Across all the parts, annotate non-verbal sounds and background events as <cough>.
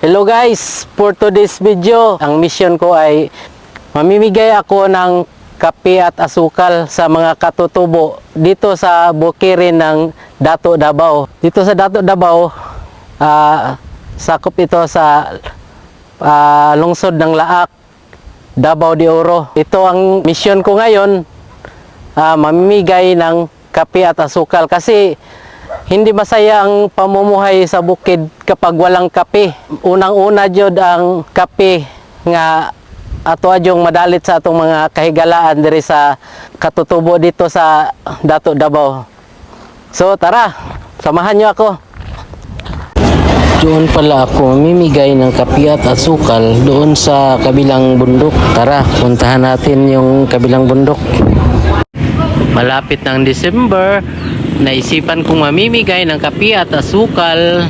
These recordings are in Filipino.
Hello guys, for today's video, ang mission ko ay mamimigay ako ng kape at asukal sa mga katutubo dito sa bukirin ng Dato Davao. Dito sa Dato Davao, ah, sakop ito sa ah, lungsod ng Laak, Davao de Oro. Ito ang mission ko ngayon, ah, mamimigay ng kape at asukal kasi hindi masaya ang pamumuhay sa bukid kapag walang kape. Unang-una jud ang kape nga ato adyong madalit sa atong mga kahigalaan diri sa katutubo dito sa Dato Davao. So tara, samahan niyo ako. Doon pala ako mamimigay ng kape at asukal doon sa kabilang bundok. Tara, puntahan natin yung kabilang bundok. Malapit ng December, naisipan kong mamimigay ng kape at asukal.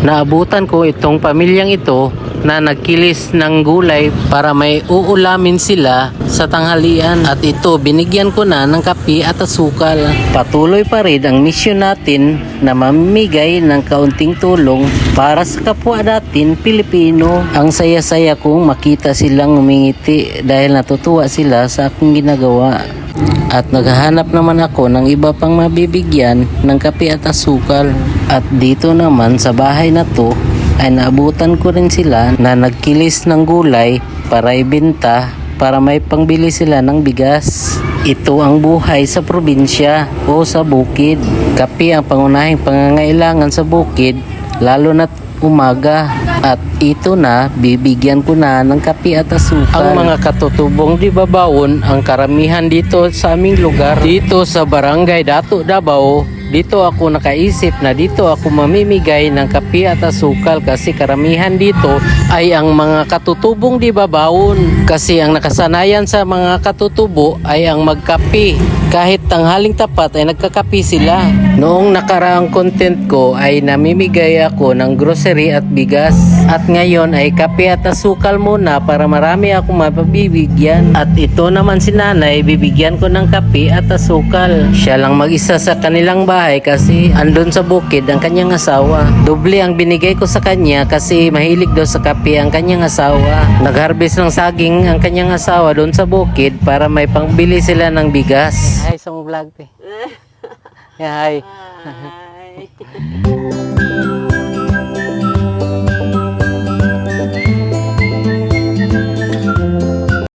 Naabutan ko itong pamilyang ito na nagkilis ng gulay para may uulamin sila sa tanghalian at ito binigyan ko na ng kape at asukal. Patuloy pa rin ang misyon natin na mamimigay ng kaunting tulong para sa kapwa natin Pilipino. Ang saya-saya kong makita silang umingiti dahil natutuwa sila sa aking ginagawa. At naghahanap naman ako ng iba pang mabibigyan ng kape at asukal. At dito naman sa bahay na to ay naabutan ko rin sila na nagkilis ng gulay para ibenta para may pangbili sila ng bigas. Ito ang buhay sa probinsya o sa bukid. Kape ang pangunahing pangangailangan sa bukid lalo na't umaga at ito na bibigyan ko na ng kape at asukal. Ang mga katutubong di babaon ang karamihan dito sa aming lugar dito sa barangay Dato Davao dito ako nakaisip na dito ako mamimigay ng kape at asukal kasi karamihan dito ay ang mga katutubong di babaon. Kasi ang nakasanayan sa mga katutubo ay ang magkape. Kahit tanghaling tapat ay nagkakape sila. Noong nakaraang content ko ay namimigay ako ng grocery at bigas at ngayon ay kape at asukal muna para marami akong mapabibigyan at ito naman si nanay bibigyan ko ng kape at asukal. Siya lang mag-isa sa kanilang bahay kasi andun sa bukid ang kanyang asawa. Doble ang binigay ko sa kanya kasi mahilig daw sa kape ang kanyang asawa. Nagharvest ng saging ang kanyang asawa doon sa bukid para may pangbili sila ng bigas. Hi sa mong vlog te. <laughs> Yeah, hi. Hi. <laughs>